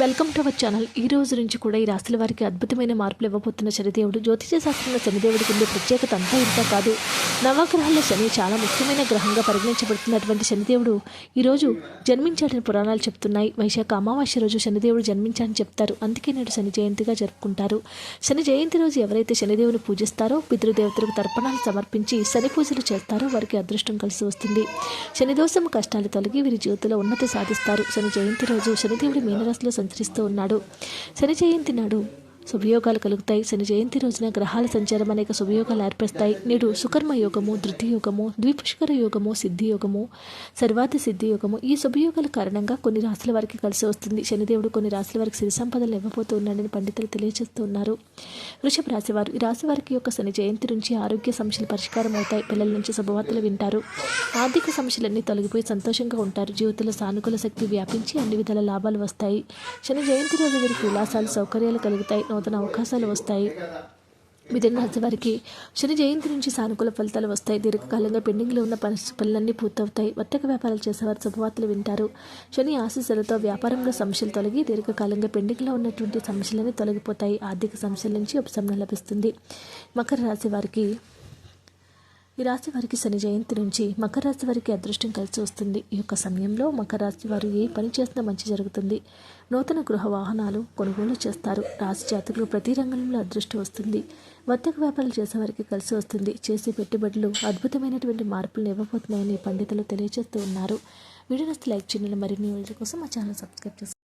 Welcome to our channel ఈ రోజు నుంచి కూడా ఈ రాశుల వారికి అద్భుతమైన మార్పులు ఇవ్వబోతున్న శనిదేవుడు జ్యోతిష శాస్త్రంలో శనిదేవుడికి ఉండే ప్రత్యేకత అంతా ఇంత కాదు. నవగ్రహాల్లో శని చాలా ముఖ్యమైన గ్రహంగా పరిగణించబడుతున్నటువంటి శనిదేవుడు ఈరోజు జన్మించాడని పురాణాలు చెప్తున్నాయి. వైశాఖ అమావాస్య రోజు శనిదేవుడు జన్మించాడని చెప్తారు. అందుకే నేడు శని జయంతిగా జరుపుకుంటారు. శని జయంతి రోజు ఎవరైతే శనిదేవుని పూజిస్తారో పితృదేవతలకు తర్పణాలు సమర్పించి శని పూజలు చేస్తారో వారికి అదృష్టం కలిసి వస్తుంది. శనిదోషం కష్టాలు తొలగి వీరి జీవితంలో ఉన్నతి సాధిస్తారు. శని జయంతి రోజు శనిదేవుడి మీనరాశిలో సంచరిస్తూ ఉన్నాడు. శని జయంతి నాడు శుభయోగాలు కలుగుతాయి. శని జయంతి రోజున గ్రహాల సంచారం అనేక శుభయోగాలు ఏర్పరుస్తాయి. నేడు సుకర్మ యోగము ధృతి యోగము ద్విపుష్కర యోగము సిద్ధి యోగము సర్వాత సిద్ధి యోగము ఈ శుభయోగాల కారణంగా కొన్ని రాశుల వారికి కలిసి వస్తుంది. శనిదేవుడు కొన్ని రాశుల వారికి సిరి సంపదలు ఇవ్వబోతున్నాడని పండితులు తెలియజేస్తున్నారు వృషభ రాశి వారు ఈ రాశి వారికి యొక్క శని జయంతి నుంచి ఆరోగ్య సమస్యలు పరిష్కారం అవుతాయి. పిల్లల నుంచి శుభవార్తలు వింటారు. ఆర్థిక సమస్యలన్నీ తొలగిపోయి సంతోషంగా ఉంటారు. జీవితంలో సానుకూల శక్తి వ్యాపించి అన్ని విధాల లాభాలు వస్తాయి. శని జయంతి రోజు వీరికి విలాసాలు సౌకర్యాలు కలుగుతాయి. నూతన అవకాశాలు వస్తాయి. మిథున రాశి వారికి శని జయంతి నుంచి సానుకూల ఫలితాలు వస్తాయి. దీర్ఘకాలంగా పెండింగ్లో ఉన్న పని పనులన్నీ పూర్తవుతాయి. వర్తక వ్యాపారాలు చేసేవారు శుభవార్తలు వింటారు. శని ఆశీస్సులతో వ్యాపారంలో సమస్యలు తొలగి దీర్ఘకాలంగా పెండింగ్లో ఉన్నటువంటి సమస్యలన్నీ తొలగిపోతాయి. ఆర్థిక సమస్యల నుంచి ఉపశమనం లభిస్తుంది. మకర రాశి వారికి ఈ రాశి వారికి శని జయంతి నుంచి మకర రాశి వారికి అదృష్టం కలిసి వస్తుంది. ఈ యొక్క సమయంలో మకర రాశి వారు ఏ పని చేసినా మంచి జరుగుతుంది. నూతన గృహ వాహనాలు కొనుగోలు చేస్తారు. రాశి జాతకులు ప్రతి రంగంలో అదృష్టం వస్తుంది. వర్తక వ్యాపారాలు చేసేవారికి కలిసి వస్తుంది. చేసే పెట్టుబడులు అద్భుతమైనటువంటి మార్పులను ఇవ్వబోతున్నాయని పండితులు తెలియజేస్తూ ఉన్నారు. వీడియో నస్తే లైక్ చేయండి. మరిన్ని వీడియో కోసం మా ఛానల్ సబ్స్క్రైబ్ చేసుకోండి.